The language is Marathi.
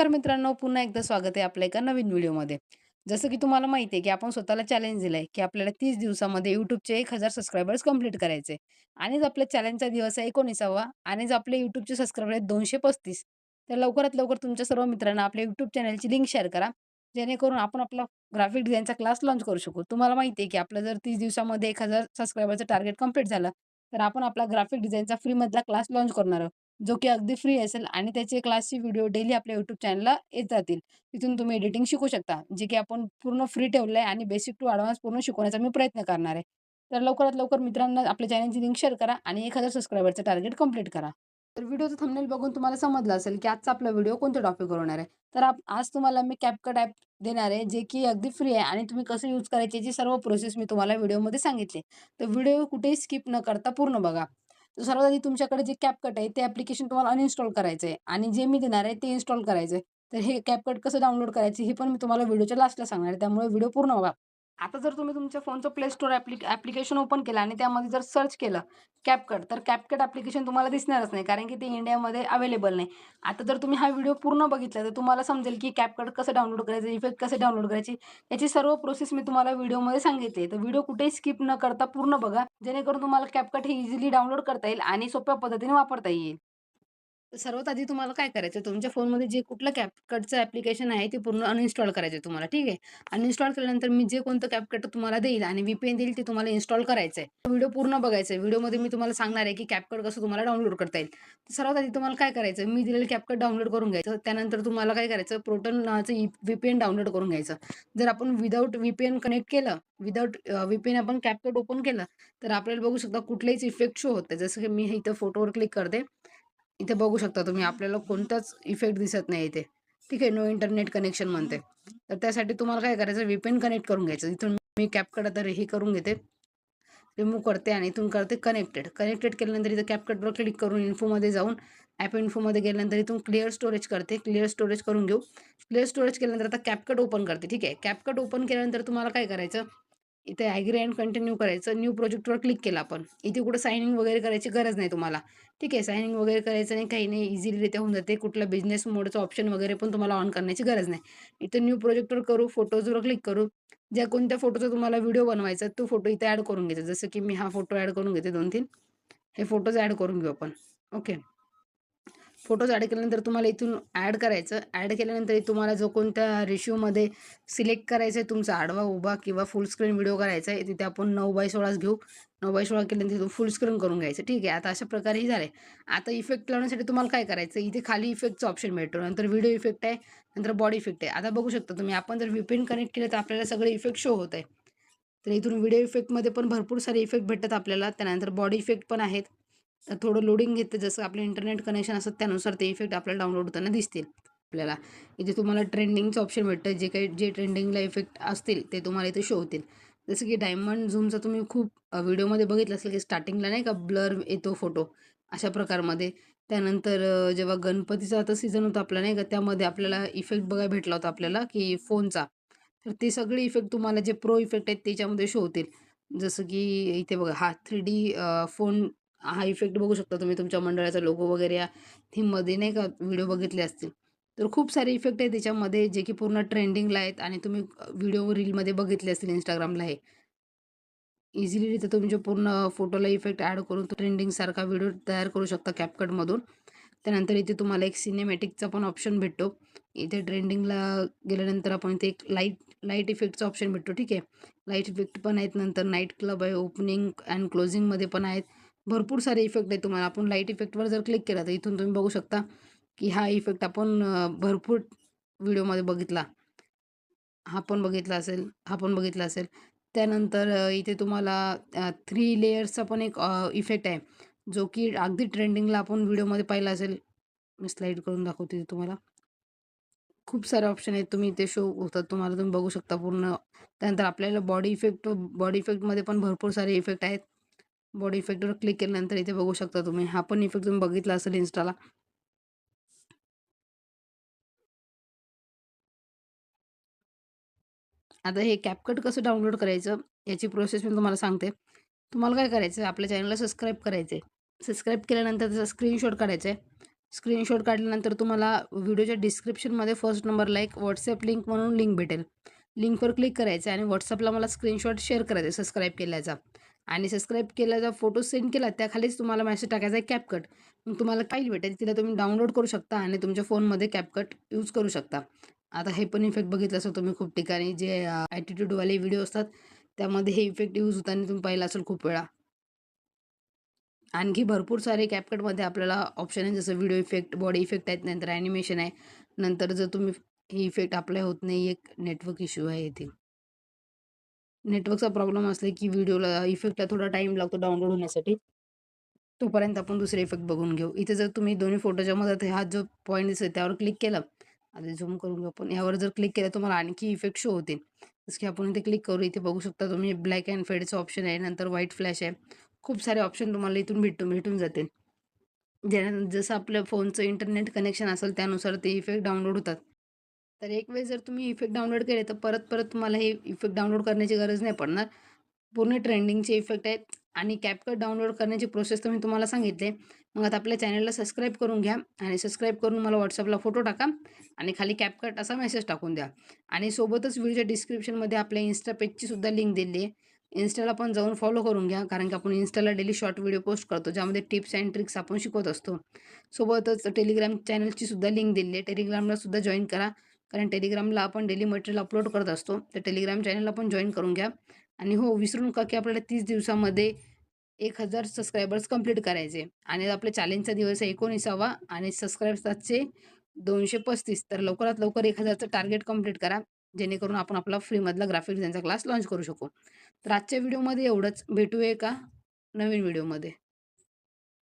नमस्कार मित्रांनो पुन्हा एकदा स्वागत आहे आपल्या एका नवीन व्हिडिओमध्ये. जसं की तुम्हाला माहिती आहे की आपण स्वतःला चॅलेंज दिलाय की आपल्याला तीस दिवसामध्ये युट्यूबचे एक हजार सबस्क्रायबर्स कंप्लीट करायचे आणि आपल्या चॅलेंजचा दिवस आहे एकोणीसावा आणि जर आपले युट्यूबचे सबस्क्रायबर आहेत दोनशे पस्तीस. तर लवकरात लवकर तुमच्या सर्व मित्रांना आपल्या युट्यूब चॅनलची लिंक शेअर करा. जेणेकरून आपण आपला ग्राफिक डिझाईनचा क्लास लॉन्च करू शकू. तुम्हाला माहिती आहे की आपलं जर तीस दिवसामध्ये एक हजार सबस्क्रायबरचं टार्गेट कंप्लीट झालं तर आपण आपला ग्राफिक डिझाईनचा फ्रीमधला क्लास लॉन्च करणार आहोत. जो की अगदी फ्री असेल आणि त्याचे क्लासचे व्हिडिओ डेली आपल्या यूट्यूब चॅनलला येत जातील. तिथून तुम्ही एडिटिंग शिकू शकता जे की आपण पूर्ण फ्री ठेवलं आहे आणि बेसिक टू ॲडव्हान्स पूर्ण शिकवण्याचा मी प्रयत्न करणार आहे. तर लवकरात लवकर मित्रांना आपल्या चॅनलची लिंक शेअर करा आणि एक हजार सबस्क्रायबरचं टार्गेट कंप्लीट करा. तर व्हिडिओचं थंबनेल बघून तुम्हाला समजलं असेल की आजचा आपला व्हिडिओ कोणत्या टॉपिकवर होणार आहे. तर आप आज तुम्हाला मी कॅपकट ॲप देणार आहे जे की अगदी फ्री आहे आणि तुम्ही कसं यूज करायची याची सर्व प्रोसेस मी तुम्हाला व्हिडिओमध्ये सांगितले. तर व्हिडिओ कुठेही स्किप न करता पूर्ण बघा. सर्वात आधी तुमच्याकडे जे कॅपकट आहे ते ॲप्लिकेशन तुम्हाला अनइन्स्टॉल करायचं आहे आणि जे मी देणार आहे ते इन्स्टॉल करायचं आहे तर हे कॅपकट कसं डाउनलोड करायचं हे पण मी तुम्हाला व्हिडिओच्या लास्टला सांगणार आहे. त्यामुळे व्हिडिओ पूर्ण बघा. आता जर तुम्ही तुमच्या फोनचं प्ले स्टोर ॲप्लिकेशन ओपन केलं आणि त्यामध्ये जर सर्च केलं कॅपकट तर कॅपकट ॲप्लिकेशन तुम्हाला दिसणारच नाही कारण की ते इंडियामध्ये अवेलेबल नाही. आता जर तुम्ही हा व्हिडिओ पूर्ण बघितला तर तुम्हाला समजेल की कॅपकट कसं डाउनलोड करायचं इफेक्ट कसे डाउनलोड करायचे याची सर्व प्रोसेस मी तुम्हाला व्हिडिओमध्ये सांगितले. तर व्हिडिओ कुठेही स्किप न करता पूर्ण बघा जेणेकरून तुम्हाला कॅपकट हे इझिली डाउनलोड करता येईल आणि सोप्या पद्धतीने वापरता येईल. सर्वात आधी तुम्हाला काय करायचं तुमच्या फोनमध्ये जे कुठलं कॅपकटचं ॲप्लिकेशन आहे ते पूर्ण अनइन्स्टॉल करायचं आहे तुम्हाला ठीक आहे? अनइन्स्टॉल केल्यानंतर मी जे कोणतं कॅपकट तुम्हाला देईल आणि व्ही देईल ते तुम्हाला इन्स्टॉल करायचं आहे व्हिडिओ पूर्ण बघायचं आहे व्हिडिओमध्ये मी तुम्हाला सांगणार आहे की कॅपकट कसं तुम्हाला डाउनलोड करता येईल. तर सर्वात आधी तुम्हाला काय करायचं मी दिलेलं कॅपकट डाउनलोड करून घ्यायचं. त्यानंतर तुम्हाला काय करायचं? प्रोटन नावाचं व्ही पी एन डाउनलोड करून घ्यायचं. जर आपण without V P N connect केलं विदाऊट व्ही पी एन आपण कॅपकट ओपन केलं तर आपल्याला बघू शकता कुठलेच इफेक्ट शो होते जसं की मी इथं फोटोवर क्लिक करते. इथे बघू शकता तुम्ही आपल्याला कोणताच इफेक्ट दिसत नाही इथे. ठीक आहे नो इंटरनेट कनेक्शन म्हणते. तर त्यासाठी तुम्हाला काय करायचं विपेन कनेक्ट करून घ्यायचं. इथून मी कॅपकट आता हे करून घेते. रिमूव्ह करते आणि इथून करते कनेक्टेड कनेक्टेड केल्यानंतर इथं कॅपकटवर क्लिक करून इन्फोमध्ये जाऊन ॲप इन्फोमध्ये गेल्यानंतर इथून क्लिअर स्टोरेज करते. क्लिअर स्टोरेज करून घेऊ. क्लिअर स्टोरेज केल्यानंतर आता कॅपकट ओपन करते. ठीक आहे कॅपकट ओपन केल्यानंतर तुम्हाला काय करायचं इथे ॲग्री अँड कंटिन्यू करायचं. न्यू प्रोजेक्टवर क्लिक केला आपण. इथे कुठं सायनिंग वगैरे करायची गरज नाही तुम्हाला. ठीक आहे सायनिंग वगैरे करायचं नाही काही नाही इझिलीरित्या होऊन जाते. कुठला बिझनेस मोडचं ऑप्शन वगैरे पण तुम्हाला ऑन करण्याची गरज नाही. इथे न्यू प्रोजेक्टवर करू फोटोजवर क्लिक करू. ज्या कोणत्या फोटोचा तुम्हाला व्हिडिओ बनवायचा तो फोटो इथे ॲड करून घ्यायचा. जसं की मी हा फोटो ॲड करून घेते दोन तीन हे फोटोज ॲड करून घेऊ आपण. ओके फोटोज ॲड केल्यानंतर तुम्हाला इथून ॲड करायचं. ॲड केल्यानंतर तुम्हाला जो कोणत्या रेशिओमध्ये सिलेक्ट करायचं आहे तुमचा आडवा उभा किंवा फुल स्क्रीन व्हिडिओ करायचा आहे तिथे आपण नऊ बाय सोळाच घेऊ. नऊ बाय सोळा केल्यानंतर तिथून फुल स्क्रीन करून घ्यायचं. ठीक आहे आता अशा प्रकारे झालं आहे आता इफेक्ट लावण्यासाठी तुम्हाला काय करायचं इथे खाली इफेक्टचं ऑप्शन भेटतो. नंतर व्हिडिओ इफेक्ट आहे नंतर बॉडी इफेक्ट आहे. आता बघू शकता तुम्ही आपण जर व्हीपीएन कनेक्ट केलं तर आपल्याला सगळे इफेक्ट शो होत आहे. तर इथून व्हिडिओ इफेक्टमध्ये पण भरपूर सारे इफेक्ट भेटतात आपल्याला. त्यानंतर बॉडी इफेक्ट पण आहेत. थोडं लोडिंग घेते जसं आपलं इंटरनेट कनेक्शन असतं त्यानुसार ते इफेक्ट आपल्याला डाउनलोड होताना दिसतील आपल्याला. इथे तुम्हाला ट्रेंडिंगचं ऑप्शन भेटतं जे काही जे ट्रेंडिंगला इफेक्ट असतील ते तुम्हाला इथे शो होतील. जसं की डायमंड झूमचा तुम्ही खूप व्हिडिओमध्ये बघितलं असेल की स्टार्टिंगला नाही का ब्लर येतो फोटो अशा प्रकारमध्ये. त्यानंतर जेव्हा गणपतीचा आता सीझन होता आपला नाही का त्यामध्ये आपल्याला इफेक्ट बघायला भेटला होता आपल्याला की फोनचा तर ते सगळे इफेक्ट तुम्हाला जे प्रो इफेक्ट आहेत त्याच्यामध्ये शो होतील. जसं की इथे बघा हा थ्री डी फोन हा इफेक्ट बघू शकता तुम्ही. तुमच्या मंडळाचा लोगो वगैरे या थीममध्ये नाही का व्हिडिओ बघितले असतील? तर खूप सारे इफेक्ट आहेत त्याच्यामध्ये जे की पूर्ण ट्रेंडिंगला आहेत आणि तुम्ही व्हिडिओ रीलमध्ये बघितले असतील इंस्टाग्रामला हे. इझिली तिथे तुमच्या पूर्ण फोटोला इफेक्ट ॲड करून तो ट्रेंडिंगसारखा व्हिडिओ तयार करू शकता कॅपकटमधून त्यानंतर इथे तुम्हाला एक सिनेमॅटिकचा पण ऑप्शन भेटतो. इथे ट्रेंडिंगला गेल्यानंतर आपण इथे एक लाइट लाइट इफेक्टचा ऑप्शन भेटतो. ठीक आहे? लाइट इफेक्ट पण आहेत. नंतर नाईट क्लब आहे. ओपनिंग अँड क्लोजिंगमध्ये पण आहेत. भरपूर सारे इफेक्ट आहेत तुम्हाला. आपण लाइट इफेक्टवर जर क्लिक केला तर इथून तुम्ही बघू शकता की हा इफेक्ट आपण भरपूर व्हिडिओमध्ये बघितला. हा पण बघितला असेल हा पण बघितला असेल. त्यानंतर इथे तुम्हाला थ्री लेयर्सचा पण एक इफेक्ट आहे. जो की अगदी ट्रेंडिंगला आपण व्हिडिओमध्ये पाहिला असेल. मी स्लाईड करून दाखवते तुम्हाला. खूप सारे ऑप्शन आहेत. तुम्ही ते शो होतात. तुम्हाला तुम्ही बघू शकता पूर्ण. त्यानंतर आपल्याला बॉडी इफेक्ट बॉडी इफेक्टमध्ये पण भरपूर सारे इफेक्ट आहेत. बॉडी इफेक्टवर क्लिक केल्यानंतर इथे बघू शकता तुम्ही. हा पण इफेक्ट तुम्ही बघितला असेल इन्स्टाला आता हे कॅपकट कसं डाउनलोड करायचं? याची प्रोसेस मी तुम्हाला सांगते. तुम्हाला काय करायचं आपल्या चॅनलला सबस्क्राईब करायचं आहे सबस्क्राईब केल्यानंतर त्याचा स्क्रीनशॉट काढायचा आहे स्क्रीनशॉट काढल्यानंतर तुम्हाला व्हिडिओच्या डिस्क्रिप्शनमध्ये फर्स्ट नंबरला एक व्हॉट्सअप लिंक म्हणून लिंक भेटेल. लिंकवर क्लिक करायचं आणि व्हॉट्सअपला मला स्क्रीनशॉट शेअर करायचा आहे सबस्क्राईब केल्याचा. आणि सबस्क्राईब केल्याचा फोटो सेंड केला त्याखालीच तुम्हाला मॅसेज टाकायचा आहे कॅपकट मग तुम्हाला फाईल भेटेल तिला तुम्ही डाउनलोड करू शकता आणि तुमच्या फोनमध्ये कॅपकट यूज करू शकता. आता हे पण इफेक्ट बघितलं असं तुम्ही खूप ठिकाणी जे ॲटिट्यूडवाले व्हिडिओ असतात त्यामध्ये हे इफेक्ट यूज होताना तुम्ही पाहिलं असेल खूप वेळा. आणखी भरपूर सारे कॅपकटमध्ये आपल्याला ऑप्शन आहे जसं व्हिडिओ इफेक्ट बॉडी इफेक्ट आहेत नंतर ॲनिमेशन आहे. नंतर जर तुम्ही हे इफेक्ट आपल्या होत नाही एक नेटवर्क इश्यू आहे इथे नेटवर्कचा प्रॉब्लेम असले की व्हिडिओला इफेक्टला थोडा टाईम लागतो डाउनलोड होण्यासाठी तोपर्यंत आपण दुसरे इफेक्ट बघून घेऊ. इथे जर तुम्ही दोन्ही फोटोच्या मध्ये हा जो पॉईंट दिसतो त्यावर क्लिक केला आता झूम करून घेऊ आपण. यावर जर क्लिक केलं तुम्हाला आणखी इफेक्ट शो होतील. जसं की आपण इथे क्लिक करू इथे बघू शकता तुम्ही ब्लॅक अँड फेडचं ऑप्शन आहे नंतर व्हाईट फ्लॅश आहे. खूप सारे ऑप्शन तुम्हाला इथून भेटून भेटून जातील. ज्या जसं आपल्या फोनचं इंटरनेट कनेक्शन असेल त्यानुसार ते इफेक्ट डाउनलोड होतात. तर एक वेळ जर तुम्ही इफेक्ट डाउनलोड केले तर परत परत तुम्हाला हे इफेक्ट डाउनलोड करण्याची गरज नाही पडणार. पूर्ण ट्रेंडिंगचे इफेक्ट आहेत आणि कॅपकट डाउनलोड करण्याची प्रोसेस तर मी तुम्हाला सांगितले. मग आता आपल्या चॅनलला सबस्क्राईब करून घ्या आणि सबस्क्राईब करून मला व्हॉट्सअपला फोटो टाका आणि खाली कॅपकट असा मेसेज टाकून द्या. आणि सोबतच व्हिडिओच्या डिस्क्रिप्शनमध्ये आपल्या इन्स्टा पेजचीसुद्धा लिंक दिली आहे. इन्स्टाला पण जाऊन फॉलो करून घ्या कारण की आपण इन्स्टाला डेली शॉर्ट व्हिडिओ पोस्ट करतो ज्यामध्ये टिप्स अँड ट्रिक्स आपण शिकवत असतो. सोबतच टेलिग्राम चॅनलचीसुद्धा लिंक दिली आहे. टेलिग्रामला सुद्धा जॉईन करा. कारण टेलिग्रामला आपण डेली मटेरियल अपलोड करत असतो. तर टेलिग्राम चॅनलला पण जॉईन करून घ्या. आणि हो विसरू नका की आपल्याला तीस दिवसामध्ये एक हजार सबस्क्रायबर्स कंप्लीट करायचे. आणि आपल्या चॅलेंजचा दिवस आहे एकोणीसावा आणि सबस्क्रायबर्सचे दोनशे पस्तीस. तर लवकरात लवकर एक हजारचं टार्गेट कंप्लीट करा. जेणेकरून आपण आपला फ्रीमधला ग्राफिक डिझाईनचा क्लास लॉन्च करू शकू. तर आजच्या व्हिडिओमध्ये एवढंच. भेटूया का नवीन व्हिडिओमध्ये.